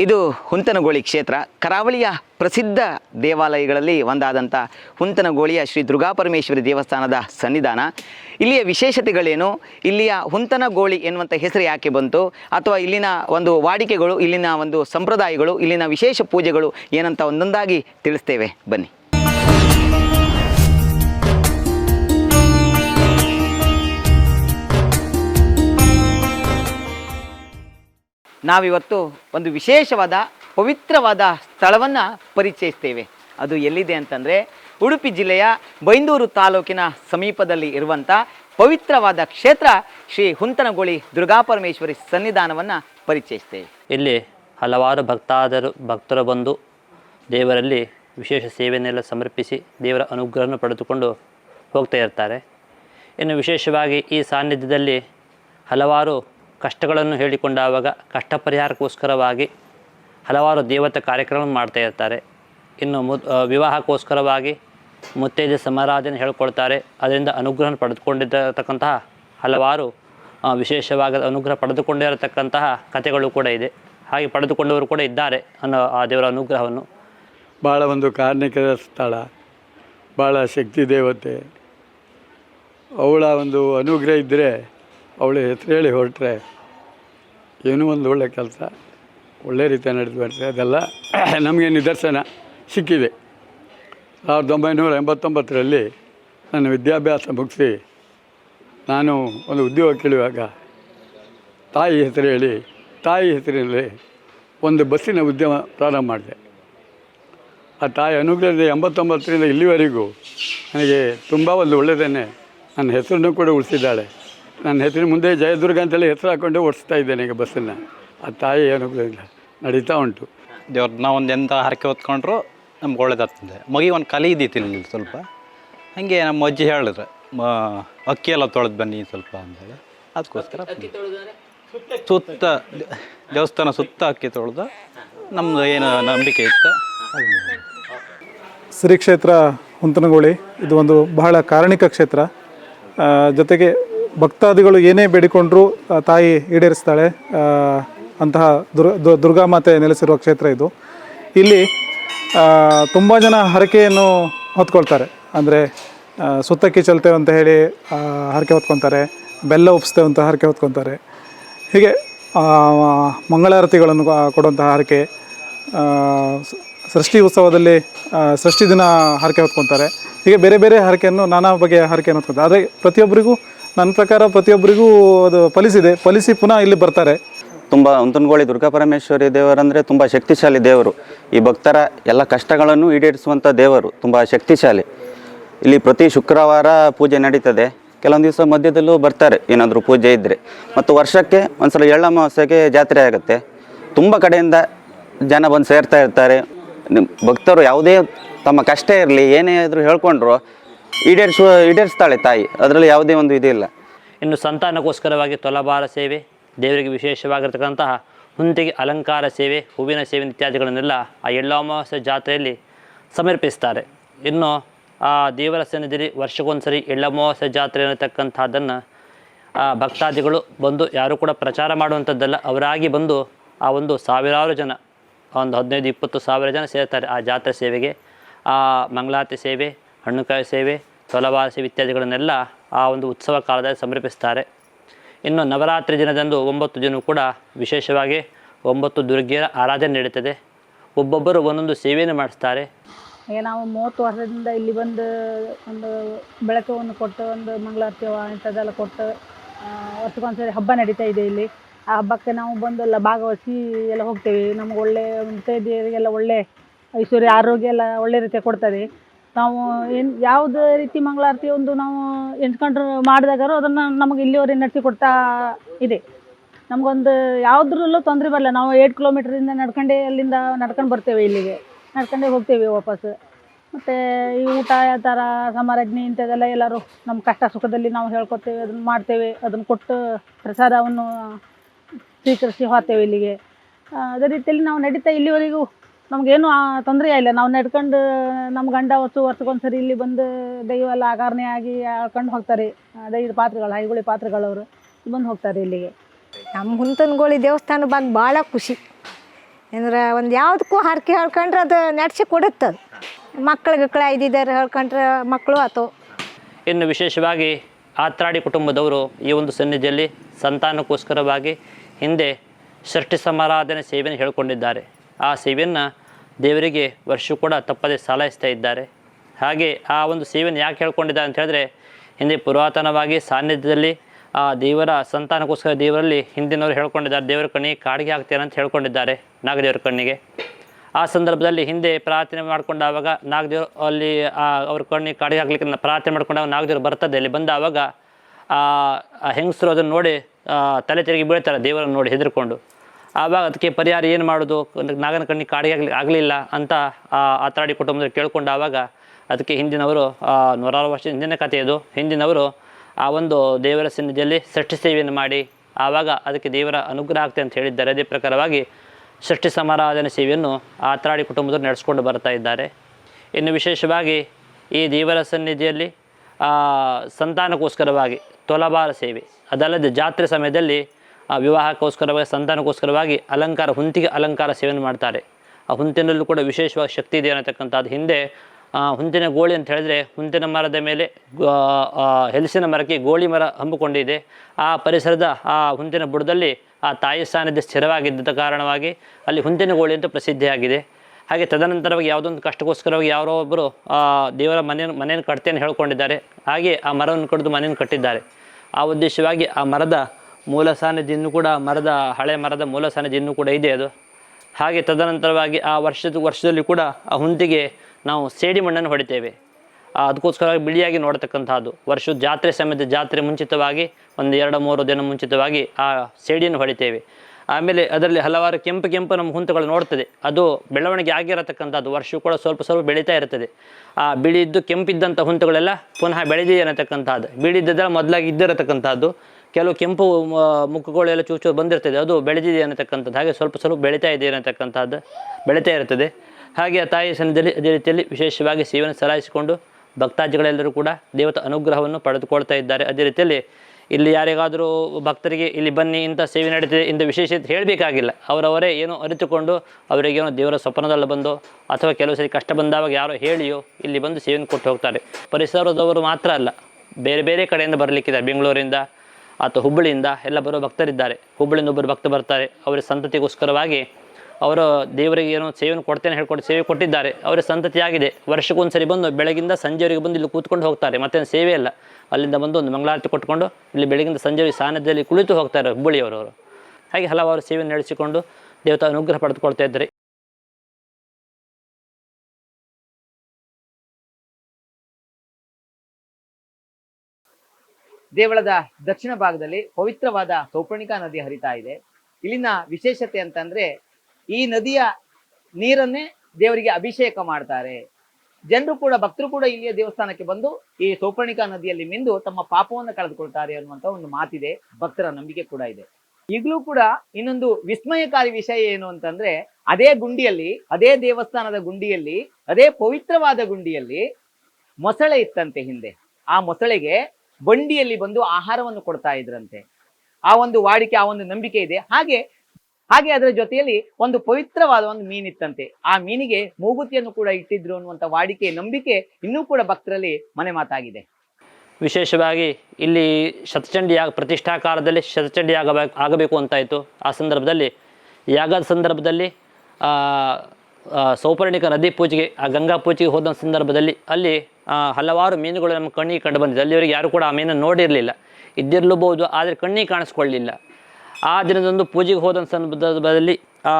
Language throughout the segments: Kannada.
ಇದು ಹುಂತನಗೋಳಿ ಕ್ಷೇತ್ರ. ಕರಾವಳಿಯ ಪ್ರಸಿದ್ಧ ದೇವಾಲಯಗಳಲ್ಲಿ ಒಂದಾದಂಥ ಹುಂತನಗೋಳಿಯ ಶ್ರೀ ದುರ್ಗಾಪರಮೇಶ್ವರಿ ದೇವಸ್ಥಾನದ ಸನ್ನಿಧಾನ. ಇಲ್ಲಿಯ ವಿಶೇಷತೆಗಳೇನು? ಇಲ್ಲಿಯ ಹುಂತನಗೋಳಿ ಎನ್ನುವಂಥ ಹೆಸರು ಯಾಕೆ ಬಂತು? ಅಥವಾ ಇಲ್ಲಿನ ಒಂದು ವಾಡಿಕೆಗಳು, ಇಲ್ಲಿನ ಒಂದು ಸಂಪ್ರದಾಯಗಳು, ಇಲ್ಲಿನ ವಿಶೇಷ ಪೂಜೆಗಳು ಏನಂತ ಒಂದೊಂದಾಗಿ ತಿಳಿಸ್ತೇವೆ. ಬನ್ನಿ. ನಾವಿವತ್ತು ಒಂದು ವಿಶೇಷವಾದ ಪವಿತ್ರವಾದ ಸ್ಥಳವನ್ನು ಪರಿಚಯಿಸ್ತೇವೆ. ಅದು ಎಲ್ಲಿದೆ ಅಂತಂದರೆ ಉಡುಪಿ ಜಿಲ್ಲೆಯ ಬೈಂದೂರು ತಾಲೂಕಿನ ಸಮೀಪದಲ್ಲಿ ಇರುವಂಥ ಪವಿತ್ರವಾದ ಕ್ಷೇತ್ರ ಶ್ರೀ ಹುಂತನಗೋಳಿ ದುರ್ಗಾಪರಮೇಶ್ವರಿ ಸನ್ನಿಧಾನವನ್ನು ಪರಿಚಯಿಸ್ತೇವೆ. ಇಲ್ಲಿ ಹಲವಾರು ಭಕ್ತಾದರು, ಭಕ್ತರು ಬಂದು ದೇವರಲ್ಲಿ ವಿಶೇಷ ಸೇವೆಯನ್ನೆಲ್ಲ ಸಮರ್ಪಿಸಿ ದೇವರ ಅನುಗ್ರಹವನ್ನು ಪಡೆದುಕೊಂಡು ಹೋಗ್ತಾ ಇರ್ತಾರೆ. ಇನ್ನು ವಿಶೇಷವಾಗಿ ಈ ಸಾನ್ನಿಧ್ಯದಲ್ಲಿ ಹಲವಾರು ಕಷ್ಟಗಳನ್ನು ಹೇಳಿಕೊಂಡಾಗ ಕಷ್ಟ ಪರಿಹಾರಕ್ಕೋಸ್ಕರವಾಗಿ ಹಲವಾರು ದೇವತೆ ಕಾರ್ಯಕ್ರಮ ಮಾಡ್ತಾ ಇರ್ತಾರೆ. ಇನ್ನು ಮು ವಿವಾಹಕ್ಕೋಸ್ಕರವಾಗಿ ಮುತ್ತೈದೆ ಸಮಾರಾಧನೆ ಹೇಳ್ಕೊಳ್ತಾರೆ. ಅದರಿಂದ ಅನುಗ್ರಹ ಪಡೆದುಕೊಂಡಿರತಕ್ಕಂತಹ ಹಲವಾರು ವಿಶೇಷವಾದ ಅನುಗ್ರಹ ಪಡೆದುಕೊಂಡಿರತಕ್ಕಂತಹ ಕಥೆಗಳು ಕೂಡ ಇದೆ. ಹಾಗೆ ಪಡೆದುಕೊಂಡವರು ಕೂಡ ಇದ್ದಾರೆ ಅನ್ನೋ ಆ ದೇವರ ಅನುಗ್ರಹವನ್ನು. ಭಾಳ ಒಂದು ಕಾರ್ಣಿಕದ ಸ್ಥಳ ಭಾಳ ಶಕ್ತಿ ದೇವತೆ. ಅವಳ ಒಂದು ಅನುಗ್ರಹ ಇದ್ದರೆ ಅವಳ ಹೆಸರು ಹೇಳಿ ಹೊರಟ್ರೆ ಏನೂ ಒಂದು ಒಳ್ಳೆ ಕೆಲಸ, ಒಳ್ಳೆ ರೀತಿಯ ನಡೆದು ಬರ್ತದೆ. ಅದೆಲ್ಲ ನಮಗೆ ನಿದರ್ಶನ ಸಿಕ್ಕಿದೆ. ಸಾವಿರದ ಒಂಬೈನೂರ ಎಂಬತ್ತೊಂಬತ್ತರಲ್ಲಿ ನನ್ನ ವಿದ್ಯಾಭ್ಯಾಸ ಮುಗಿಸಿ ನಾನು ಒಂದು ಉದ್ಯೋಗ ಕೇಳುವಾಗ ತಾಯಿ ಹೆಸರು ಹೇಳಿ, ತಾಯಿ ಹೆಸರಿನಲ್ಲಿ ಒಂದು ಬಸ್ಸಿನ ಉದ್ಯಮ ಪ್ರಾರಂಭ ಮಾಡಿದೆ. ಆ ತಾಯಿ ಅನುಗ್ರಹದ ಎಂಬತ್ತೊಂಬತ್ತರಿಂದ ಇಲ್ಲಿವರೆಗೂ ನನಗೆ ತುಂಬ ಒಂದು ಒಳ್ಳೆಯದನ್ನೇ ನನ್ನ ಹೆಸರನ್ನು ಕೂಡ ಉಳಿಸಿದ್ದಾಳೆ. ನನ್ನ ಹೆಸರು ಮುಂದೆ ಜಯದುರ್ಗ ಅಂತೇಳಿ ಹೆಸರು ಹಾಕೊಂಡೆ ಓಡಿಸ್ತಾ ಇದ್ದೇನೆ ಈಗ ಬಸ್ಸನ್ನು. ಆ ತಾಯಿ ಏನು ಇಲ್ಲ. ನಡೀತಾ ಉಂಟು. ದೇವ್ರನ್ನ ಒಂದು ಎಂಥ ಹರಕೆ ಹೊತ್ಕೊಂಡ್ರು ನಮ್ಗೆ ಒಳ್ಳೇದಾಗ್ತದೆ. ಮಗಿ ಒಂದು ಕಲಿ ಇದ್ದಿತ್ತು ಇಲ್ಲಿ ಸ್ವಲ್ಪ. ಹಾಗೆ ನಮ್ಮ ಅಜ್ಜಿ ಹೇಳಿದ್ರೆ ಮ ಅಕ್ಕಿ ಎಲ್ಲ ತೊಳೆದು ಬನ್ನಿ ಸ್ವಲ್ಪ ಅಂತೇಳಿ ಅದಕ್ಕೋಸ್ಕರ ಸುತ್ತ ದೇವಸ್ಥಾನ ಸುತ್ತ ಅಕ್ಕಿ ತೊಳೆದು ನಮ್ಮದು ಏನು ನಂಬಿಕೆ ಇತ್ತು. ಶ್ರೀ ಕ್ಷೇತ್ರ ಹುಂತನಗೋಳಿ ಇದು ಒಂದು ಬಹಳ ಕಾರಣಿಕ ಕ್ಷೇತ್ರ. ಜೊತೆಗೆ ಭಕ್ತಾದಿಗಳು ಏನೇ ಬೇಡಿಕೊಂಡ್ರು ತಾಯಿ ಈಡೇರಿಸ್ತಾಳೆ. ಅಂತಹ ದುರ್ ದುರ್ಗಾ ಮಾತೆ ನೆಲೆಸಿರುವ ಕ್ಷೇತ್ರ ಇದು. ಇಲ್ಲಿ ತುಂಬ ಜನ ಹರಕೆಯನ್ನು ಹೊತ್ಕೊಳ್ತಾರೆ. ಅಂದರೆ ಸುತ್ತಕ್ಕೆ ಚಲ್ತೇವೆ ಅಂತ ಹೇಳಿ ಹರಕೆ ಹೊತ್ಕೊತಾರೆ ಬೆಲ್ಲ ಉಪ್ಸ್ತೇವೆ ಅಂತ ಹರಕೆ ಹೊತ್ಕೊತಾರೆ ಹೀಗೆ ಮಂಗಳಾರತಿಗಳನ್ನು ಕೊಡುವಂತಹ ಹರಕೆ ಸೃಷ್ಟಿ ಉತ್ಸವದಲ್ಲಿ ಸೃಷ್ಟಿ ದಿನ ಹರಕೆ ಹೊತ್ಕೊತಾರೆ ಹೀಗೆ ಬೇರೆ ಬೇರೆ ಹರಕೆಯನ್ನು ನಾನಾ ಬಗೆಯ ಹರಕೆಯನ್ನು ಹೊತ್ಕೊತಾರೆ ಆದರೆ ಪ್ರತಿಯೊಬ್ಬರಿಗೂ ನನ್ನ ಪ್ರಕಾರ ಪ್ರತಿಯೊಬ್ಬರಿಗೂ ಅದು ಫಲಿಸಿದೆ. ಫಲಿಸಿ ಪುನಃ ಇಲ್ಲಿ ಬರ್ತಾರೆ. ತುಂಬ ಉಂತನಗೋಳಿ ದುರ್ಗಾ ಪರಮೇಶ್ವರಿ ದೇವರಂದರೆ ತುಂಬ ಶಕ್ತಿಶಾಲಿ ದೇವರು. ಈ ಭಕ್ತರ ಎಲ್ಲ ಕಷ್ಟಗಳನ್ನು ಈಡೇರಿಸುವಂಥ ದೇವರು ತುಂಬ ಶಕ್ತಿಶಾಲಿ. ಇಲ್ಲಿ ಪ್ರತಿ ಶುಕ್ರವಾರ ಪೂಜೆ ನಡೀತದೆ. ಕೆಲವೊಂದು ದಿವಸ ಮಧ್ಯದಲ್ಲೂ ಬರ್ತಾರೆ. ಏನಾದರೂ ಪೂಜೆ ಇದ್ದರೆ ಮತ್ತು ವರ್ಷಕ್ಕೆ ಒಂದ್ಸಲ ಎಳ್ಳಮಾವಾಸ್ಯೆಗೆ ಜಾತ್ರೆ ಆಗುತ್ತೆ. ತುಂಬ ಕಡೆಯಿಂದ ಜನ ಬಂದು ಸೇರ್ತಾ ಇರ್ತಾರೆ. ಭಕ್ತರು ಯಾವುದೇ ತಮ್ಮ ಕಷ್ಟ ಇರಲಿ, ಏನೇ ಆದರೂ ಹೇಳ್ಕೊಂಡ್ರು ಈಡೇರಿಸುವ, ಈಡೇರಿಸ್ತಾಳೆ ತಾಯಿ. ಅದರಲ್ಲಿ ಯಾವುದೇ ಒಂದು ಇದಿಲ್ಲ ಇನ್ನು ಸಂತಾನಕ್ಕೋಸ್ಕರವಾಗಿ ತೊಲಬಾರ ಸೇವೆ, ದೇವರಿಗೆ ವಿಶೇಷವಾಗಿರ್ತಕ್ಕಂತಹ ಹುಂತಿಗೆ ಅಲಂಕಾರ ಸೇವೆ, ಹೂವಿನ ಸೇವೆ ಇತ್ಯಾದಿಗಳನ್ನೆಲ್ಲ ಆ ಎಳ್ಳಮಾವಾಸ್ಯ ಜಾತ್ರೆಯಲ್ಲಿ ಸಮರ್ಪಿಸ್ತಾರೆ. ಇನ್ನು ಆ ದೇವರ ಸನ್ನಿಧಿಯಲ್ಲಿ ವರ್ಷಕ್ಕೊಂದ್ಸರಿ ಎಳ್ಳಮಾವಾಸ್ಯ ಜಾತ್ರೆ ಅನ್ನತಕ್ಕಂಥದ್ದನ್ನು ಆ ಭಕ್ತಾದಿಗಳು ಬಂದು ಯಾರು ಕೂಡ ಪ್ರಚಾರ ಮಾಡುವಂಥದ್ದಲ್ಲ, ಅವರಾಗಿ ಬಂದು ಆ ಒಂದು ಸಾವಿರಾರು ಜನ ಒಂದು ಹದಿನೈದು, ಇಪ್ಪತ್ತು ಸಾವಿರ ಜನ ಸೇರ್ತಾರೆ ಆ ಜಾತ್ರೆ ಸೇವೆಗೆ. ಆ ಮಂಗಳಾರತಿ ಸೇವೆ, ಹಣ್ಣುಕಾಯಿ ಸೇವೆ ತೊಲವಾರ ಸೇವೆ ಇತ್ಯಾದಿಗಳನ್ನೆಲ್ಲ ಆ ಒಂದು ಉತ್ಸವ ಕಾಲದಲ್ಲಿ ಸಮರ್ಪಿಸ್ತಾರೆ. ಇನ್ನು ನವರಾತ್ರಿ ದಿನದಂದು ಒಂಬತ್ತು ದಿನ ಕೂಡ ವಿಶೇಷವಾಗಿ ಒಂಬತ್ತು ದುರ್ಗಿಯರ ಆರಾಧನೆ ನಡೀತದೆ. ಒಬ್ಬೊಬ್ಬರು ಒಂದೊಂದು ಸೇವೆಯನ್ನು ಮಾಡಿಸ್ತಾರೆ. ಈಗ ನಾವು ಮೂವತ್ತು ವರ್ಷದಿಂದ ಇಲ್ಲಿ ಬಂದು ಒಂದು ಬೆಳಕವನ್ನು ಕೊಟ್ಟು, ಒಂದು ಮಂಗಳಾರತಿ ಇಂಥದ್ದೆಲ್ಲ ಕೊಟ್ಟು ವರ್ಷಕ್ಕೊಂದ್ಸರಿ ಹಬ್ಬ ನಡೀತಾ ಇದೆ ಇಲ್ಲಿ. ಆ ಹಬ್ಬಕ್ಕೆ ನಾವು ಬಂದು ಎಲ್ಲ ಭಾಗವಹಿಸಿ ಎಲ್ಲ ಹೋಗ್ತೇವೆ. ನಮ್ಗೆ ಒಳ್ಳೆ, ಮುತ್ತೈದೆಯರಿಗೆಲ್ಲ ಒಳ್ಳೆ ಐಶ್ವರ್ಯ, ಆರೋಗ್ಯ ಎಲ್ಲ ಒಳ್ಳೆ ರೀತಿ ಕೊಡ್ತದೆ. ನಾವು ಏನು ಯಾವುದೇ ರೀತಿ ಮಂಗಳಾರತಿ ಒಂದು ನಾವು ಎಣ್ಸ್ಕೊಂಡ್ರು ಮಾಡಿದಾಗಾರು ಅದನ್ನು ನಮಗೆ ಇಲ್ಲಿವರೆಗೆ ನಡೆಸಿ ಕೊಡ್ತಾ ಇದೆ. ನಮಗೊಂದು ಯಾವುದ್ರಲ್ಲೂ ತೊಂದರೆ ಬರಲ್ಲ ನಾವು ಏಟ್ ಕಿಲೋಮೀಟ್ರಿಂದ ನಡ್ಕೊಂಡೇ ಅಲ್ಲಿಂದ ನಡ್ಕೊಂಡು ಬರ್ತೇವೆ ಇಲ್ಲಿಗೆ. ನಡ್ಕೊಂಡೇ ಹೋಗ್ತೇವೆ ವಾಪಸ್. ಮತ್ತು ಈ ಊಟ ಯಾವ ಥರ ಸಮಾರಜ್ಞೆ ಇಂಥದ್ದೆಲ್ಲ ಎಲ್ಲರೂ ನಮ್ಮ ಕಷ್ಟ ಸುಖದಲ್ಲಿ ನಾವು ಹೇಳ್ಕೊತೇವೆ ಅದನ್ನು ಮಾಡ್ತೇವೆ ಅದನ್ನು ಕೊಟ್ಟು ಪ್ರಸಾದವನ್ನು ಸ್ವೀಕರಿಸಿ ಹೋಗ್ತೇವೆ ಇಲ್ಲಿಗೆ. ಅದೇ ರೀತಿಯಲ್ಲಿ ನಾವು ನಡೀತಾ ಇಲ್ಲಿವರೆಗೂ ನಮಗೇನು ತೊಂದರೆ ಇಲ್ಲ. ನಾವು ನಡ್ಕೊಂಡು ನಮ್ಮ ಗಂಡ ಹೊತ್ತು ವರ್ಷಕ್ಕೊಂದ್ಸರಿ ಇಲ್ಲಿ ಬಂದು ದೈವ ಎಲ್ಲ ಆಗಾರಣೆ ಆಗಿ ಆಳ್ಕೊಂಡು ಹೋಗ್ತಾರೆ. ದೈವದ ಪಾತ್ರಗಳು ಐಗುಳಿ ಪಾತ್ರೆಗಳವರು. ಬಂದು ಹೋಗ್ತಾರೆ ಇಲ್ಲಿಗೆ. ನಮ್ಮ ಹುಂತನಗೋಳಿ ದೇವಸ್ಥಾನ ಬಗ್ಗೆ ಭಾಳ ಖುಷಿ. ಅಂದ್ರೆ ಒಂದು ಯಾವುದಕ್ಕೂ ಹರಕೆ ಹೇಳ್ಕೊಂಡ್ರೆ ಅದು ನಡೆಸಿ ಕೊಡುತ್ತೆ ಅದು. ಮಕ್ಕಳು ಗಿಕ್ಳು ಐದಿದ್ದಾರೆ ಹೇಳ್ಕೊಂಡ್ರೆ ಮಕ್ಕಳು ಆತು. ಇನ್ನು ವಿಶೇಷವಾಗಿ ಆತ್ರಾಡಿ ಕುಟುಂಬದವರು ಈ ಒಂದು ಸನ್ನಿಧಿಯಲ್ಲಿ ಸಂತಾನಕ್ಕೋಸ್ಕರವಾಗಿ ಹಿಂದೆ ಸೃಷ್ಟಿ ಸಮಾರಾಧನೆ ಸೇವೆಯನ್ನು ಹೇಳ್ಕೊಂಡಿದ್ದಾರೆ. ಆ ಸೇವೆಯನ್ನು ದೇವರಿಗೆ ವರ್ಷ ಕೂಡ ತಪ್ಪದೆ ಸಲಹಿಸ್ತಾ ಇದ್ದಾರೆ. ಹಾಗೆ ಆ ಒಂದು ಸೇವೆಯನ್ನು ಯಾಕೆ ಹೇಳ್ಕೊಂಡಿದ್ದ ಅಂತ ಹೇಳಿದ್ರೆ, ಹಿಂದೆ ಪುರಾತನವಾಗಿ ಸಾನ್ನಿಧ್ಯದಲ್ಲಿ ಆ ದೇವರ ಸಂತಾನಕ್ಕೋಸ್ಕರ ದೇವರಲ್ಲಿ ಹಿಂದಿನವರು ಹೇಳ್ಕೊಂಡಿದ್ದಾರೆ, ದೇವರ ಕಣ್ಣಿಗೆ ಕಾಡಿಗೆ ಹಾಕ್ತೇನೆ ಅಂತ ಹೇಳ್ಕೊಂಡಿದ್ದಾರೆ ನಾಗದೇವರ ಕಣ್ಣಿಗೆ. ಆ ಸಂದರ್ಭದಲ್ಲಿ ಹಿಂದೆ ಪ್ರಾರ್ಥನೆ ಮಾಡ್ಕೊಂಡಾವಾಗ ನಾಗದೇವರು ಅಲ್ಲಿ ಆ ಅವ್ರ ಕಣ್ಣಿಗೆ ಕಾಡಿಗೆ ಹಾಕ್ಲಿಕ್ಕೆ ಪ್ರಾರ್ಥನೆ ಮಾಡ್ಕೊಂಡಾಗ ನಾಗದೇವರು ಬರ್ತದೆ. ಅಲ್ಲಿ ಬಂದಾವಾಗ ಆ ಹೆಂಗಸರು ಅದನ್ನು ನೋಡಿ ತಲೆ ತಿರುಗಿ ಬೀಳ್ತಾರೆ ದೇವರನ್ನು ನೋಡಿ ಹೆದರ್ಕೊಂಡು. ಆವಾಗ ಅದಕ್ಕೆ ಪರಿಹಾರ ಏನು ಮಾಡೋದು? ನಾಗನ ಕಣ್ಣಿಗೆ ಕಾಡಿಗೆ ಆಗಲಿ ಆಗಲಿಲ್ಲ ಅಂತ, ಆ ಆತಾಡಿ ಕುಟುಂಬದಲ್ಲಿ ಕೇಳ್ಕೊಂಡಾವಾಗ ಅದಕ್ಕೆ ಹಿಂದಿನವರು ನೂರಾರು ವರ್ಷ ಹಿಂದಿನ ಕಥೆ ಇದು. ಹಿಂದಿನವರು ಆ ಒಂದು ದೇವರ ಸನ್ನಿಧಿಯಲ್ಲಿ ಷಷ್ಠಿ ಸೇವೆಯನ್ನು ಮಾಡಿ, ಆವಾಗ ಅದಕ್ಕೆ ದೇವರ ಅನುಗ್ರಹ ಆಗ್ತದೆ ಅಂತ ಹೇಳಿದ್ದಾರೆ. ಅದೇ ಪ್ರಕಾರವಾಗಿ ಷಷ್ಠಿ ಸಮಾರಾಧನೆ ಸೇವೆಯನ್ನು ಆತರಾಡಿ ಕುಟುಂಬದವರು ನಡೆಸ್ಕೊಂಡು ಬರ್ತಾ ಇದ್ದಾರೆ. ಇನ್ನು ವಿಶೇಷವಾಗಿ ಈ ದೇವರ ಸನ್ನಿಧಿಯಲ್ಲಿ ಸಂತಾನಕ್ಕೋಸ್ಕರವಾಗಿ ತೊಲಬಾರ ಸೇವೆ. ಅದಲ್ಲದೆ ಜಾತ್ರೆ ಸಮಯದಲ್ಲಿ ವಿವಾಹಕ್ಕೋಸ್ಕರವಾಗಿ, ಸಂತಾನಕ್ಕೋಸ್ಕರವಾಗಿ ಅಲಂಕಾರ, ಹುಂತಿಗೆ ಅಲಂಕಾರ ಸೇವನೆ ಮಾಡ್ತಾರೆ. ಆ ಹುಂತಿನಲ್ಲೂ ಕೂಡ ವಿಶೇಷವಾಗಿ ಶಕ್ತಿ ಇದೆ ಅನ್ನತಕ್ಕಂಥದ್ದು. ಹಿಂದೆ ಹುಂತಿನ ಗೋಳಿ ಅಂತ ಹೇಳಿದ್ರೆ ಹುಂತಿನ ಮರದ ಮೇಲೆ ಹೆಲಸಿನ ಮರಕ್ಕೆ ಗೋಳಿ ಮರ ಹಂಬಿಕೊಂಡಿದೆ ಆ ಪರಿಸರದ, ಆ ಹುಂತಿನ ಬುಡದಲ್ಲಿ ಆ ತಾಯಿ ಸಾನ್ನಿಧ್ಯ ಸ್ಥಿರವಾಗಿದ್ದ ಕಾರಣವಾಗಿ ಅಲ್ಲಿ ಹುಂತಿನ ಗೋಳಿ ಅಂತ ಪ್ರಸಿದ್ಧಿಯಾಗಿದೆ. ಹಾಗೆ ತದನಂತರವಾಗಿ ಯಾವುದೊಂದು ಕಷ್ಟಕ್ಕೋಸ್ಕರವಾಗಿ ಯಾರೋ ಒಬ್ಬರು ದೇವರ ಮನೆ, ಮನೆಯನ್ನು ಕಟ್ತೇನೆ ಹೇಳ್ಕೊಂಡಿದ್ದಾರೆ. ಹಾಗೆ ಆ ಮರವನ್ನು ಕಡಿದು ಮನೆಯನ್ನು ಕಟ್ಟಿದ್ದಾರೆ. ಆ ಉದ್ದೇಶವಾಗಿ ಆ ಮರದ ಮೂಲ ಸಾನ್ನಿಧ್ಯ ಕೂಡ ಮರದ, ಹಳೆ ಮರದ ಮೂಲ ಸಾನ್ನಿಧ್ಯ ಕೂಡ ಇದೆ ಅದು. ಹಾಗೆ ತದನಂತರವಾಗಿ ಆ ವರ್ಷದ, ವರ್ಷದಲ್ಲಿ ಕೂಡ ಆ ಹುಂತಿಗೆ ನಾವು ಸೇಡಿ ಮಣ್ಣನ್ನು ಹೊಡಿತೇವೆ. ಅದಕ್ಕೋಸ್ಕರ ಬಿಳಿಯಾಗಿ ನೋಡ್ತಕ್ಕಂಥದ್ದು ವರ್ಷದ ಜಾತ್ರೆ ಸಮೇತ ಜಾತ್ರೆ ಮುಂಚಿತವಾಗಿ, ಒಂದು ಎರಡು, ಮೂರು ದಿನ ಮುಂಚಿತವಾಗಿ ಆ ಸೇಡಿಯನ್ನು ಹೊಡಿತೇವೆ. ಆಮೇಲೆ ಅದರಲ್ಲಿ ಹಲವಾರು ಕೆಂಪು ಕೆಂಪು ನಮ್ಮ ಹುಂತುಗಳು ನೋಡ್ತದೆ. ಅದು ಬೆಳವಣಿಗೆ ಆಗಿರತಕ್ಕಂಥದ್ದು ವರ್ಷ ಕೂಡ ಸ್ವಲ್ಪ ಸ್ವಲ್ಪ ಬೆಳೀತಾ ಇರ್ತದೆ. ಆ ಬಿಳಿದ್ದು ಕೆಂಪಿದ್ದಂಥ ಹುಂತುಗಳೆಲ್ಲ ಪುನಃ ಬೆಳೆದಿದೆ ಅನ್ನತಕ್ಕಂಥದ್ದು ಬಿಳಿದ್ದೆಲ್ಲ ಮೊದಲಾಗಿ ಇದ್ದಿರತಕ್ಕಂಥದ್ದು ಕೆಲವು ಕೆಂಪು ಮುಖಗಳೆಲ್ಲ ಚೂಚು ಬಂದಿರ್ತದೆ. ಅದು ಬೆಳೆದಿದೆ ಅನ್ನತಕ್ಕಂಥದ್ದು. ಹಾಗೆ ಸ್ವಲ್ಪ ಸ್ವಲ್ಪ ಬೆಳೀತಾ ಇದೆ ಅನ್ನತಕ್ಕಂಥದ್ದು. ಬೆಳೀತಾ ಇರ್ತದೆ. ಹಾಗೆ ಆ ತಾಯಿ ಸನ್ನಿಧಿಯಲ್ಲಿ, ಅದೇ ರೀತಿಯಲ್ಲಿ ವಿಶೇಷವಾಗಿ ಸೇವೆಯನ್ನು ಸಲಾಯಿಸಿಕೊಂಡು ಭಕ್ತಾದಿಗಳೆಲ್ಲರೂ ಕೂಡ ದೇವತ ಅನುಗ್ರಹವನ್ನು ಪಡೆದುಕೊಳ್ತಾ ಇದ್ದಾರೆ. ಅದೇ ರೀತಿಯಲ್ಲಿ ಇಲ್ಲಿ ಯಾರಿಗಾದರೂ ಭಕ್ತರಿಗೆ ಇಲ್ಲಿ ಬನ್ನಿ, ಇಂಥ ಸೇವೆ ನಡೀತಿದೆ, ಇಂಥ ವಿಶೇಷತೆ ಹೇಳಬೇಕಾಗಿಲ್ಲ. ಅವರವರೇ ಏನೋ ಅರಿತುಕೊಂಡು ಅವರಿಗೇನೋ ದೇವರ ಸ್ವಪ್ನದಲ್ಲಿ ಬಂದು ಅಥವಾ ಕೆಲವು ಸರಿ ಕಷ್ಟ ಬಂದಾಗ ಯಾರೋ ಹೇಳಿಯೋ ಇಲ್ಲಿ ಬಂದು ಸೇವೆಯನ್ನು ಕೊಟ್ಟು ಹೋಗ್ತಾರೆ. ಪರಿಸರದವರು ಮಾತ್ರ ಅಲ್ಲ, ಬೇರೆ ಬೇರೆ ಕಡೆಯಿಂದ ಬರಲಿಕ್ಕಿದ್ದಾರೆ. ಬೆಂಗಳೂರಿಂದ ಅಥವಾ ಹುಬ್ಬಳ್ಳಿಯಿಂದ ಎಲ್ಲ ಬರೋ ಭಕ್ತರಿದ್ದಾರೆ. ಹುಬ್ಬಳ್ಳಿಯಿಂದ ಒಬ್ಬರು ಭಕ್ತ ಬರ್ತಾರೆ. ಅವರ ಸಂತತಿಗೋಸ್ಕರವಾಗಿ ಅವರು ದೇವರಿಗೆ ಏನೋ ಸೇವೆಯನ್ನು ಕೊಡ್ತೇನೆ ಹೇಳ್ಕೊಂಡು ಸೇವೆ ಕೊಟ್ಟಿದ್ದಾರೆ. ಅವರ ಸಂತತಿಯಾಗಿದೆ ವರ್ಷಕ್ಕೊಂದು ಸರಿ ಬಂದು ಬೆಳಗಿಂದ ಸಂಜೆವರೆಗೆ ಬಂದು ಇಲ್ಲಿ ಕೂತ್ಕೊಂಡು ಹೋಗ್ತಾರೆ. ಮತ್ತೆ ಸೇವೆ ಇಲ್ಲ. ಅಲ್ಲಿಂದ ಬಂದು ಒಂದು ಮಂಗಳಾರತಿ ಕೊಟ್ಟುಕೊಂಡು ಇಲ್ಲಿ ಬೆಳಗಿಂದ ಸಂಜೆವರೆಗೆ ಸಾನ್ನಿಧ್ಯದಲ್ಲಿ ಕುಳಿತು ಹೋಗ್ತಾರೆ ಹುಬ್ಬಳ್ಳಿಯವರವರು. ಹಾಗೆ ಹಲವಾರು ಸೇವೆ ನಡೆಸಿಕೊಂಡು ದೇವತಾ ಅನುಗ್ರಹ ಪಡೆದುಕೊಳ್ತಾ ಇದ್ದಾರೆ. ದೇವಳದ ದಕ್ಷಿಣ ಭಾಗದಲ್ಲಿ ಪವಿತ್ರವಾದ ಸೌಪರ್ಣಿಕಾ ನದಿ ಹರಿತಾ ಇದೆ. ಇಲ್ಲಿನ ವಿಶೇಷತೆ ಅಂತಂದ್ರೆ ಈ ನದಿಯ ನೀರನ್ನೇ ದೇವರಿಗೆ ಅಭಿಷೇಕ ಮಾಡ್ತಾರೆ. ಜನರು ಕೂಡ, ಭಕ್ತರು ಕೂಡ ಇಲ್ಲಿಯ ದೇವಸ್ಥಾನಕ್ಕೆ ಬಂದು ಈ ಸೌಪರ್ಣಿಕಾ ನದಿಯಲ್ಲಿ ಮಿಂದು ತಮ್ಮ ಪಾಪವನ್ನು ಕಳೆದುಕೊಳ್ತಾರೆ ಅನ್ನುವಂತ ಒಂದು ಮಾತಿದೆ. ಭಕ್ತರ ನಂಬಿಕೆ ಕೂಡ ಇದೆ. ಈಗಲೂ ಕೂಡ ಇನ್ನೊಂದು ವಿಸ್ಮಯಕಾರಿ ವಿಷಯ ಏನು ಅಂತಂದ್ರೆ, ಅದೇ ಗುಂಡಿಯಲ್ಲಿ, ಅದೇ ದೇವಸ್ಥಾನದ ಗುಂಡಿಯಲ್ಲಿ, ಅದೇ ಪವಿತ್ರವಾದ ಗುಂಡಿಯಲ್ಲಿ ಮೊಸಳೆ ಇತ್ತಂತೆ ಹಿಂದೆ. ಆ ಮೊಸಳೆಗೆ ಬಂಡಿಯಲ್ಲಿ ಬಂದು ಆಹಾರವನ್ನು ಕೊಡ್ತಾ ಇದ್ರಂತೆ. ಆ ಒಂದು ವಾಡಿಕೆ, ಆ ಒಂದು ನಂಬಿಕೆ ಇದೆ. ಹಾಗೆ ಹಾಗೆ ಅದರ ಜೊತೆಯಲ್ಲಿ ಒಂದು ಪವಿತ್ರವಾದ ಒಂದು ಮೀನಿತ್ತಂತೆ. ಆ ಮೀನಿಗೆ ಮೂಗುತಿಯನ್ನು ಕೂಡ ಇಟ್ಟಿದ್ರು ಅನ್ನುವಂಥ ವಾಡಿಕೆ, ನಂಬಿಕೆ ಇನ್ನೂ ಕೂಡ ಭಕ್ತರಲ್ಲಿ ಮನೆ ಮಾತಾಗಿದೆ. ವಿಶೇಷವಾಗಿ ಇಲ್ಲಿ ಶತಚಂಡಿ ಯಾಗ ಪ್ರತಿಷ್ಠಾಕಾಲದಲ್ಲಿ ಶತಚಂಡಿ ಆಗಬೇಕು ಆಗಬೇಕು ಅಂತಾಯಿತು ಆ ಸಂದರ್ಭದಲ್ಲಿ, ಯಾಗದ ಸಂದರ್ಭದಲ್ಲಿ ಸೌಪರ್ಣಿಕ ನದಿ ಪೂಜೆಗೆ, ಆ ಗಂಗಾ ಪೂಜೆಗೆ ಹೋದ ಸಂದರ್ಭದಲ್ಲಿ ಅಲ್ಲಿ ಹಲವಾರು ಮೀನುಗಳು ನಮ್ಮ ಕಣ್ಣಿಗೆ ಕಂಡು ಬಂದಿದೆ. ಅಲ್ಲಿವರೆಗೆ ಯಾರು ಕೂಡ ಆ ಮೀನನ್ನು ನೋಡಿರಲಿಲ್ಲ. ಇದ್ದಿರಲೂಬಹುದು, ಆದರೆ ಕಣ್ಣಿಗೆ ಕಾಣಿಸ್ಕೊಳ್ಳಲಿಲ್ಲ ಆ ದಿನದಂದು ಪೂಜೆಗೆ ಹೋದ ಸಂದರ್ಭದಲ್ಲಿ, ಆ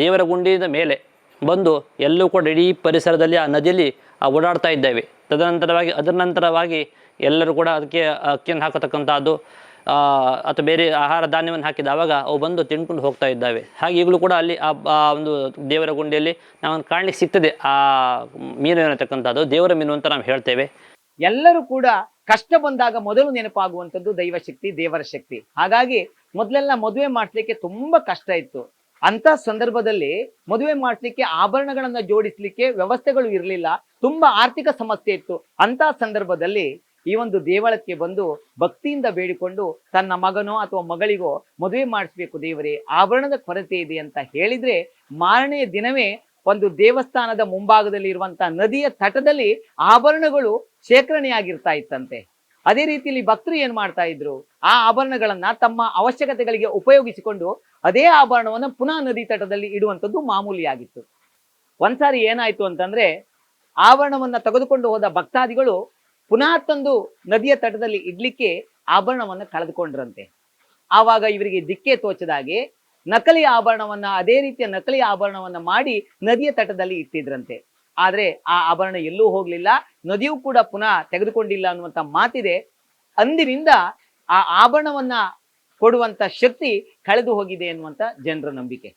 ದೇವರ ಗುಂಡಿಯಿಂದ ಮೇಲೆ ಬಂದು ಎಲ್ಲೂ ಕೂಡ ಇಡೀ ಪರಿಸರದಲ್ಲಿ ಆ ನದಿಯಲ್ಲಿ ಓಡಾಡ್ತಾ ಇದ್ದೇವೆ. ತದನಂತರವಾಗಿ, ಅದರ ನಂತರವಾಗಿ ಎಲ್ಲರೂ ಕೂಡ ಅದಕ್ಕೆ ಅಕ್ಕಿಯನ್ನು ಹಾಕತಕ್ಕಂಥದ್ದು ಅಥವಾ ಬೇರೆ ಆಹಾರ ಧಾನ್ಯವನ್ನು ಹಾಕಿದ ಆವಾಗ ಅವು ಬಂದು ತಿನ್ಕೊಂಡು ಹೋಗ್ತಾ ಇದ್ದಾವೆ. ಹಾಗೆ ಈಗಲೂ ಕೂಡ ಅಲ್ಲಿ ಆ ಒಂದು ದೇವರ ಗುಂಡಿಯಲ್ಲಿ ನಾವು ಕಾಣಲಿಕ್ಕೆ ಸಿಗ್ತದೆ. ಆ ಮೀನು ಏನತಕ್ಕಂಥದ್ದು ದೇವರ ಮೀನು ಅಂತ ನಾವು ಹೇಳ್ತೇವೆ. ಎಲ್ಲರೂ ಕೂಡ ಕಷ್ಟ ಬಂದಾಗ ಮೊದಲು ನೆನಪಾಗುವಂಥದ್ದು ದೈವ ಶಕ್ತಿ ದೇವರ ಶಕ್ತಿ. ಹಾಗಾಗಿ ಮೊದಲೆಲ್ಲ ಮದುವೆ ಮಾಡಲಿಕ್ಕೆ ತುಂಬಾ ಕಷ್ಟ ಇತ್ತು. ಅಂತ ಸಂದರ್ಭದಲ್ಲಿ ಮದುವೆ ಮಾಡಲಿಕ್ಕೆ ಆಭರಣಗಳನ್ನ ಜೋಡಿಸ್ಲಿಕ್ಕೆ ವ್ಯವಸ್ಥೆಗಳು ಇರಲಿಲ್ಲ. ತುಂಬಾ ಆರ್ಥಿಕ ಸಮಸ್ಯೆ ಇತ್ತು. ಅಂತ ಸಂದರ್ಭದಲ್ಲಿ ಈ ಒಂದು ದೇವಳಕ್ಕೆ ಬಂದು ಭಕ್ತಿಯಿಂದ ಬೇಡಿಕೊಂಡು ತನ್ನ ಮಗನೋ ಅಥವಾ ಮಗಳಿಗೋ ಮದುವೆ ಮಾಡಿಸ್ಬೇಕು ದೇವರೇ, ಆಭರಣದ ಕೊರತೆ ಇದೆ ಅಂತ ಹೇಳಿದ್ರೆ ಮಾರನೆಯ ದಿನವೇ ಒಂದು ದೇವಸ್ಥಾನದ ಮುಂಭಾಗದಲ್ಲಿ ಇರುವಂತಹ ನದಿಯ ತಟದಲ್ಲಿ ಆಭರಣಗಳು ಶೇಖರಣೆಯಾಗಿರ್ತಾ ಇತ್ತಂತೆ. ಅದೇ ರೀತಿಯಲ್ಲಿ ಭಕ್ತರು ಏನ್ ಮಾಡ್ತಾ ಇದ್ರು? ಆ ಆಭರಣಗಳನ್ನ ತಮ್ಮ ಅವಶ್ಯಕತೆಗಳಿಗೆ ಉಪಯೋಗಿಸಿಕೊಂಡು ಅದೇ ಆಭರಣವನ್ನು ಪುನಃ ನದಿ ತಟದಲ್ಲಿ ಇಡುವಂಥದ್ದು ಮಾಮೂಲಿಯಾಗಿತ್ತು ಒಂದ್ಸಾರಿ ಏನಾಯ್ತು ಅಂತಂದ್ರೆ ಆಭರಣವನ್ನ ತೆಗೆದುಕೊಂಡು ಹೋದ ಭಕ್ತಾದಿಗಳು ಪುನಃ ತಂದು ನದಿಯ ತಟದಲ್ಲಿ ಇಡ್ಲಿಕ್ಕೆ ಆಭರಣವನ್ನ ಕಳೆದುಕೊಂಡ್ರಂತೆ. ಆವಾಗ ಇವರಿಗೆ ದಿಕ್ಕೆ ತೋಚದಾಗೆ ನಕಲಿ ಆಭರಣವನ್ನ, ಅದೇ ರೀತಿಯ ನಕಲಿ ಆಭರಣವನ್ನ ಮಾಡಿ ನದಿಯ ತಟದಲ್ಲಿ ಇಟ್ಟಿದ್ರಂತೆ. ಆದ್ರೆ ಆ ಆಭರಣ ಎಲ್ಲೂ ಹೋಗ್ಲಿಲ್ಲ, ನದಿಯೂ ಕೂಡ ಪುನಃ ತೆಗೆದುಕೊಂಡಿಲ್ಲ ಅನ್ನುವಂತ ಮಾತಿದೆ. ಅಂದಿನಿಂದ ಆ ಆಭರಣವನ್ನ ಕೊಡುವಂತ ಶಕ್ತಿ ಕಳೆದು ಹೋಗಿದೆ ಎನ್ನುವಂತ ಜನರ ನಂಬಿಕೆ.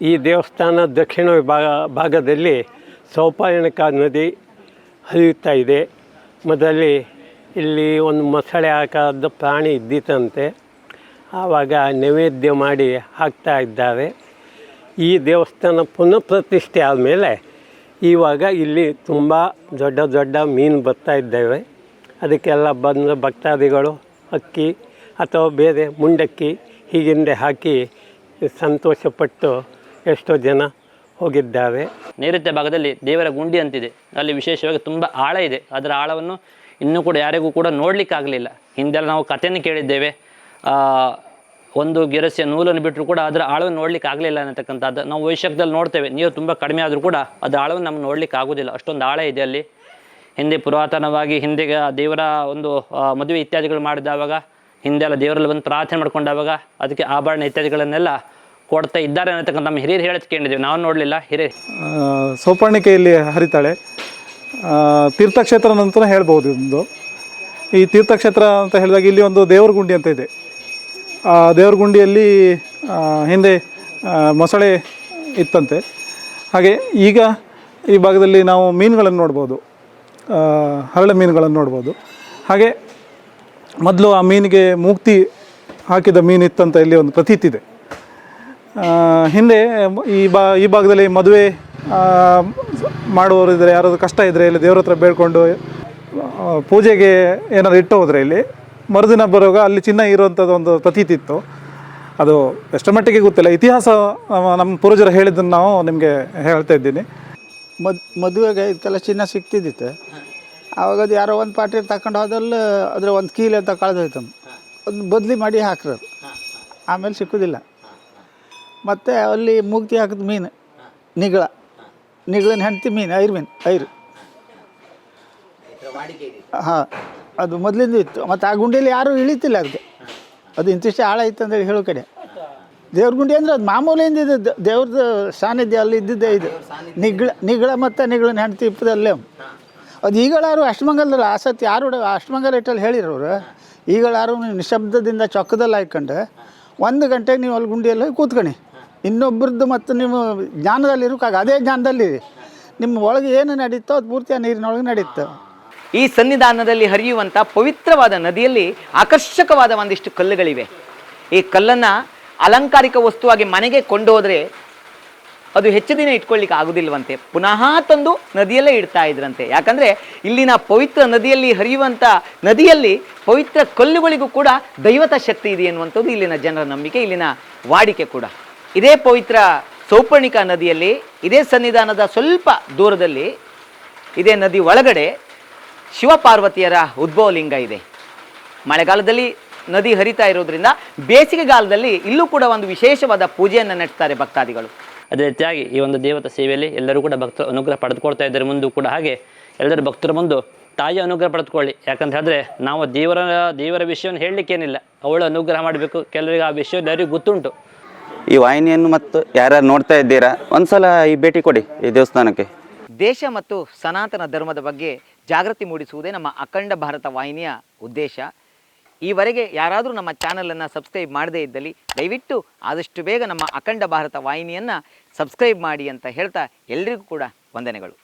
ಈ- ದೇವಸ್ಥಾನ ದಕ್ಷಿಣ ಭಾಗ ಭಾಗದಲ್ಲಿ ಸೌಪಾಯನಕ ನದಿ ಹರಿಯುತ್ತಾ ಇದೆ. ಮೊದಲೇ ಇಲ್ಲಿ ಒಂದು ಮೊಸಳೆ ಆಕಾರದ ಪ್ರಾಣಿ ಇದ್ದಿತಂತೆ ಆವಾಗ ನೈವೇದ್ಯ ಮಾಡಿ ಹಾಕ್ತಾ ಇದ್ದಾರೆ. ಈ ದೇವಸ್ಥಾನ ಪುನಃ ಪ್ರತಿಷ್ಠೆ ಆದಮೇಲೆ ಇವಾಗ ಇಲ್ಲಿ ತುಂಬ ದೊಡ್ಡ ದೊಡ್ಡ ಮೀನು ಬರ್ತಾ ಇದ್ದೇವೆ. ಅದಕ್ಕೆಲ್ಲ ಬಂದ ಭಕ್ತಾದಿಗಳು ಅಕ್ಕಿ ಅಥವಾ ಬೇರೆ ಮುಂಡಕ್ಕಿ ಹೀಗಿಂದೆ ಹಾಕಿ ಸಂತೋಷಪಟ್ಟು ಎಷ್ಟೋ ಜನ ಹೋಗಿದ್ದಾರೆ ನೈಋತ್ಯ ಭಾಗದಲ್ಲಿ ದೇವರ ಗುಂಡಿ ಅಂತಿದೆ. ಅಲ್ಲಿ ವಿಶೇಷವಾಗಿ ತುಂಬ ಆಳ ಇದೆ. ಅದರ ಆಳವನ್ನು ಇನ್ನೂ ಕೂಡ ಯಾರಿಗೂ ಕೂಡ ನೋಡಲಿಕ್ಕಾಗಲಿಲ್ಲ. ಹಿಂದೆಲ್ಲ ನಾವು ಕಥೆಯನ್ನು ಕೇಳಿದ್ದೇವೆ. ಒಂದು ಗಿರಸಿಯ ನೂಲನ್ನು ಬಿಟ್ಟರು ಕೂಡ ಅದರ ಆಳವನ್ನು ನೋಡ್ಲಿಕ್ಕೆ ಆಗಲಿಲ್ಲ ಅನ್ನತಕ್ಕಂಥದ್ದು ನಾವು ವೈಶಾಖದಲ್ಲಿ ನೋಡ್ತೇವೆ. ನೀರು ತುಂಬ ಕಡಿಮೆ ಆದರೂ ಕೂಡ ಅದರ ಆಳವನ್ನು ನಮ್ಗೆ ನೋಡ್ಲಿಕ್ಕೆ ಆಗೋದಿಲ್ಲ ಅಷ್ಟೊಂದು ಆಳ ಇದೆ ಅಲ್ಲಿ. ಹಿಂದೆ ಪುರಾತನವಾಗಿ ಹಿಂದೆಗೆ ದೇವರ ಒಂದು ಮದುವೆ ಇತ್ಯಾದಿಗಳು ಮಾಡಿದವಾಗ ಹಿಂದೆಲ್ಲ ದೇವರಲ್ಲಿ ಬಂದು ಪ್ರಾರ್ಥನೆ ಮಾಡ್ಕೊಂಡಾಗ ಅದಕ್ಕೆ ಆಭರಣ ಇತ್ಯಾದಿಗಳನ್ನೆಲ್ಲ ಕೊಡ್ತಾ ಇದ್ದಾರೆ ಅನ್ನತಕ್ಕಂಥ ನಮ್ಮ ಹಿರಿಯರು ಹೇಳೋದು ನಾನು ನಾವು ನೋಡಲಿಲ್ಲ. ಹಿರಿಯ ಸೋಪರ್ಣಿಕೆಯಲ್ಲಿ ಹರಿತಾಳೆ. ತೀರ್ಥಕ್ಷೇತ್ರ ನಂತರ ಹೇಳ್ಬೋದು ಇದೊಂದು. ಈ ತೀರ್ಥಕ್ಷೇತ್ರ ಅಂತ ಹೇಳಿದಾಗ ಇಲ್ಲಿ ಒಂದು ದೇವರ ಗುಂಡಿ ಅಂತ ಇದೆ. ಆ ದೇವರ ಗುಂಡಿಯಲ್ಲಿ ಹಿಂದೆ ಮೊಸಳೆ ಇತ್ತಂತೆ. ಹಾಗೆ ಈಗ ಈ ಭಾಗದಲ್ಲಿ ನಾವು ಮೀನುಗಳನ್ನು ನೋಡ್ಬೋದು. ಹರಳೆ ಮೀನುಗಳನ್ನು ನೋಡ್ಬೋದು. ಹಾಗೆ ಮೊದಲು ಆ ಮೀನಿಗೆ ಮುಕ್ತಿ ಹಾಕಿದ ಮೀನಿತ್ತಂತ ಇಲ್ಲಿ ಒಂದು ಪ್ರತೀತಿ ಇದೆ. ಹಿಂದೆ ಈ ಬಾ, ಈ ಭಾಗದಲ್ಲಿ ಮದುವೆ ಮಾಡುವವರು ಇದ್ದರೆ ಯಾರಾದರೂ ಕಷ್ಟ ಇದ್ದರೆ ಇಲ್ಲಿ ದೇವ್ರ ಹತ್ರ ಬೇಡ್ಕೊಂಡು ಪೂಜೆಗೆ ಏನಾದ್ರು ಇಟ್ಟು ಹೋದರೆ ಇಲ್ಲಿ. ಮರುದಿನ ಬರುವಾಗ ಅಲ್ಲಿ ಚಿನ್ನ ಇರುವಂಥದ್ದು ಒಂದು ಪ್ರತೀತಿ ಇತ್ತು. ಅದು ಎಷ್ಟರ ಮಟ್ಟಿಗೆ ಗೊತ್ತಿಲ್ಲ. ಇತಿಹಾಸ ನಮ್ಮ ಪೂರ್ವಜರು ಹೇಳಿದ್ದನ್ನು ನಾವು ನಿಮಗೆ ಹೇಳ್ತಾ ಇದ್ದೀನಿ. ಮದ್, ಮದುವೆಗೆ ಇದಕ್ಕೆಲ್ಲ ಚಿನ್ನ ಸಿಗ್ತಿದ್ದಿತ್ತು ಆವಾಗ ಅದು ಯಾರೋ ಒಂದು ಪಾಟಿ ತಗೊಂಡು ಹೋದಲ್ಲಿ ಅದ್ರ ಒಂದು ಕೀಲೆ ಅಂತ ಕಳೆದೋಯ್ತು. ಅದು ಬದಲಿ ಮಾಡಿ ಹಾಕ್ರು ಆಮೇಲೆ ಸಿಕ್ಕುದಿಲ್ಲ. ಮತ್ತು ಅಲ್ಲಿ ಮೂಗ್ತಿ ಹಾಕಿದ ಮೀನು, ನಿಗಳ. ನಿಗಳನ್ನ ಹೆಂಡ್ತಿ ಮೀನು, ಐರು ಮೀನು, ಐರು. ಹಾಂ, ಅದು ಮೊದಲಿಂದ ಇತ್ತು. ಮತ್ತು ಆ ಗುಂಡಿಯಲ್ಲಿ ಯಾರೂ ಇಳಿತಿಲ್ಲ ಅದಕ್ಕೆ ಅದು ಇಂತಿಷ್ಟು ಆಳ ಇತ್ತು ಅಂತೇಳಿ ಹೇಳೋ ಕಡೆ. ದೇವ್ರ ಗುಂಡಿ ಅಂದರೆ ಅದು ಮಾಮೂಲಿಯಿಂದ ಇದು ದೇವ್ರದ್ದು ಸಾನ್ನಿಧ್ಯ, ಅಲ್ಲಿ ಇದ್ದಿದ್ದೇ ಇದು. ನಿಗಳ ನಿಗಳ ಮತ್ತು ನಿಗಳನ್ನ ಹೆಂಡ್ತಿ ಇಪ್ಪದಲ್ಲೇ. ಅದು ಈಗಳಾರು ಅಷ್ಟಮಂಗಲದಲ್ಲಿ ಆಸಕ್ತಿ ಯಾರು ಅಷ್ಟಮಂಗಲ ಇಟ್ಟಲ್ಲಿ ಹೇಳಿರೋರು ಈಗಳಾರು ನಿಶಬ್ದದಿಂದ ಚೊಕ್ಕದಲ್ಲಿ ಹಾಕ್ಕೊಂಡು ಒಂದು ಗಂಟೆಗೆ ನೀವು ಅಲ್ಲಿ ಗುಂಡಿಯಲ್ಲಿ ಹೋಗಿ ಇನ್ನೊಬ್ರದ್ದು ಮತ್ತು ನೀವು ಜ್ಞಾನದಲ್ಲಿ ಇರೋಕ್ಕಾಗ ಅದೇ ಜ್ಞಾನದಲ್ಲಿ ನಿಮ್ಮ ಒಳಗೆ ಏನು ನಡೀತೋ ಅದು ಪೂರ್ತಿ ಆ ನೀರಿನೊಳಗೆ ನಡೀತು. ಈ ಸನ್ನಿಧಾನದಲ್ಲಿ ಹರಿಯುವಂಥ ಪವಿತ್ರವಾದ ನದಿಯಲ್ಲಿ ಆಕರ್ಷಕವಾದ ಒಂದಿಷ್ಟು ಕಲ್ಲುಗಳಿವೆ. ಈ ಕಲ್ಲನ್ನು ಅಲಂಕಾರಿಕ ವಸ್ತುವಾಗಿ ಮನೆಗೆ ಕೊಂಡು ಹೋದರೆ ಅದು ಹೆಚ್ಚು ದಿನ ಇಟ್ಕೊಳ್ಳಿಕ್ಕೆ ಆಗುದಿಲ್ವಂತೆ. ಪುನಃ ತಂದು ನದಿಯಲ್ಲೇ ಇಡ್ತಾ ಇದ್ರಂತೆ. ಯಾಕಂದರೆ ಇಲ್ಲಿನ ಪವಿತ್ರ ನದಿಯಲ್ಲಿ ಹರಿಯುವಂಥ ನದಿಯಲ್ಲಿ ಪವಿತ್ರ ಕಲ್ಲುಗಳಿಗೂ ಕೂಡ ದೈವತ ಶಕ್ತಿ ಇದೆ ಎನ್ನುವಂಥದ್ದು ಇಲ್ಲಿನ ಜನರ ನಂಬಿಕೆ, ಇಲ್ಲಿನ ವಾಡಿಕೆ ಕೂಡ. ಇದೇ ಪವಿತ್ರ ಸೌಪರ್ಣಿಕಾ ನದಿಯಲ್ಲಿ, ಇದೇ ಸನ್ನಿಧಾನದ ಸ್ವಲ್ಪ ದೂರದಲ್ಲಿ, ಇದೇ ನದಿ ಒಳಗಡೆ ಶಿವಪಾರ್ವತಿಯರ ಉದ್ಭವ ಲಿಂಗ ಇದೆ. ಮಳೆಗಾಲದಲ್ಲಿ ನದಿ ಹರಿತಾ ಇರೋದ್ರಿಂದ ಬೇಸಿಗೆಗಾಲದಲ್ಲಿ ಇಲ್ಲೂ ಕೂಡ ಒಂದು ವಿಶೇಷವಾದ ಪೂಜೆಯನ್ನು ನಡೆಸ್ತಾರೆ ಭಕ್ತಾದಿಗಳು. ಅದೇ ರೀತಿಯಾಗಿ ಈ ಒಂದು ದೇವತಾ ಸೇವೆಯಲ್ಲಿ ಎಲ್ಲರೂ ಕೂಡ ಭಕ್ತರು ಅನುಗ್ರಹ ಪಡೆದುಕೊಳ್ತಾ ಇದ್ದಾರೆ ಮುಂದೂ ಕೂಡ ಹಾಗೆ ಎಲ್ಲರೂ ಭಕ್ತರ ಮುಂದೆ ತಾಯಿಯ ಅನುಗ್ರಹ ಪಡೆದುಕೊಳ್ಳಿ. ಯಾಕಂತ ಹೇಳಿದ್ರೆ ನಾವು ದೇವರ ದೇವರ ವಿಷಯವನ್ನು ಹೇಳಲಿಕ್ಕೇನಿಲ್ಲ. ಅವಳು ಅನುಗ್ರಹ ಮಾಡಬೇಕು. ಕೆಲವರಿಗೆ ಆ ವಿಷಯ ಎಲ್ಲರಿಗೂ ಗೊತ್ತುಂಟು. ಈ ವಾಹಿನಿಯನ್ನು ಮತ್ತು ಯಾರ್ಯಾರು ನೋಡ್ತಾ ಇದ್ದೀರಾ, ಒಂದ್ಸಲ ಈ ಭೇಟಿ ಕೊಡಿ ಈ ದೇವಸ್ಥಾನಕ್ಕೆ. ದೇಶ ಮತ್ತು ಸನಾತನ ಧರ್ಮದ ಬಗ್ಗೆ ಜಾಗೃತಿ ಮೂಡಿಸುವುದೇ ನಮ್ಮ ಅಖಂಡ ಭಾರತ ವಾಹಿನಿಯ ಉದ್ದೇಶ. ಈವರೆಗೆ ಯಾರಾದರೂ ನಮ್ಮ ಚಾನಲನ್ನು ಸಬ್ಸ್ಕ್ರೈಬ್ ಮಾಡದೇ ಇದ್ದಲ್ಲಿ ದಯವಿಟ್ಟು ಆದಷ್ಟು ಬೇಗ ನಮ್ಮ ಅಖಂಡ ಭಾರತ ವಾಹಿನಿಯನ್ನು ಸಬ್ಸ್ಕ್ರೈಬ್ ಮಾಡಿ ಅಂತ ಹೇಳ್ತಾ ಎಲ್ರಿಗೂ ಕೂಡ ವಂದನೆಗಳು.